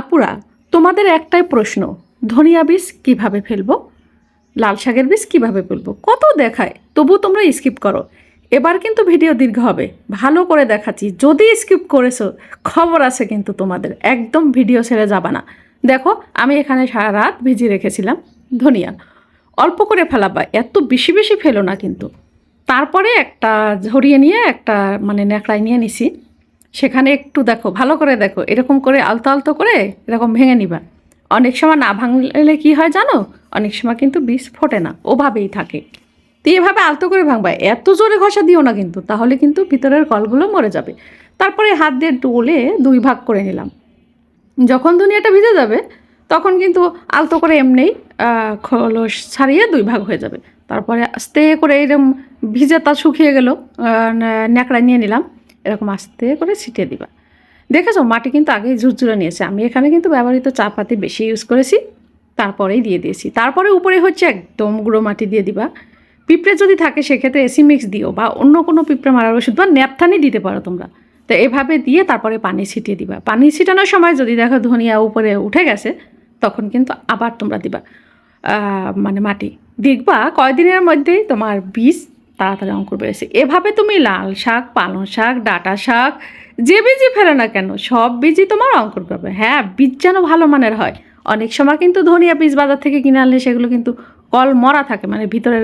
আপুরা, তোমাদের একটাই প্রশ্ন, ধনিয়া বীজ কীভাবে ফেলব? লাল শাকের বীজ কীভাবে ফেলব? কত দেখায় তবু তোমরা স্কিপ করো। এবার কিন্তু ভিডিও দীর্ঘ হবে, ভালো করে দেখাচ্ছি। যদি স্কিপ করেছ, খবর আছে কিন্তু তোমাদের, একদম ভিডিও ছেড়ে যাবা না। দেখো, আমি এখানে সারা রাত ভিজিয়ে রেখেছিলাম ধনিয়া। অল্প করে ফেলাবা, এত বেশি বেশি ফেলো না কিন্তু। তারপরে একটা ঝরিয়ে নিয়ে, একটা মানে ন্যাকড়ায় নিয়ে নিছি। সেখানে একটু দেখো, ভালো করে দেখো, এরকম করে আলতো আলতো করে এরকম ভেঙে নিবা। অনেক সময় না ভাঙলে কি হয় জানো? অনেক সময় কিন্তু বীজ ফোটে না, ওভাবেই থাকে। তো এভাবে আলতো করে ভাঙবা, এত জোরে ঘষা দিও না কিন্তু, তাহলে কিন্তু ভিতরের কলগুলো মরে যাবে। তারপরে হাত দিয়ে ডোলে দুই ভাগ করে নিলাম। যখন দুনিয়াটা ভিজে যাবে, তখন কিন্তু আলতো করে এমনিই খোলস ছাড়িয়ে দুই ভাগ হয়ে যাবে। তারপরে আস্তে করে এরকম ভিজে তা শুকিয়ে গেল ন্যাকড়া নিয়ে নিলাম। এরকম আস্তে করে ছিটিয়ে দিবা। দেখেছ? মাটি কিন্তু আগেই ঝুরঝুরে নিয়েছে। আমি এখানে কিন্তু ব্যবহৃত চা পাতি বেশি ইউজ করেছি, তারপরেই দিয়ে দিয়েছি। তারপরে উপরে হচ্ছে একদম গুঁড়ো মাটি দিয়ে দিবা। পিঁপড়ে যদি থাকে, সেক্ষেত্রে এসি মিক্স দিও বা অন্য কোনো পিঁপড়ে মারার ওষুধ বা ন্যাপথানি দিতে পারো তোমরা। তো এভাবে দিয়ে তারপরে পানি ছিটিয়ে দিবা। পানি ছিটানোর সময় যদি দেখো ধনিয়া উপরে উঠে গেছে, তখন কিন্তু আবার তোমরা দিবা মানে মাটি। দেখবা কয়দিনের মধ্যেই তোমার বীজ তাড়াতাড়ি অঙ্কুর বেড়েছে এভাবে তুমি লাল শাক, পালং শাক, ডাটা শাক, যে বীজই ফেলে না কেন, সব বীজই তোমার অঙ্কুর পাবে। হ্যাঁ বীজ যেন ভালো মানের হয়। অনেক সময় কিন্তু ধনিয়া বীজ বাজার থেকে কিনে আনলে সেগুলো কিন্তু কল মরা থাকে মানে ভিতরের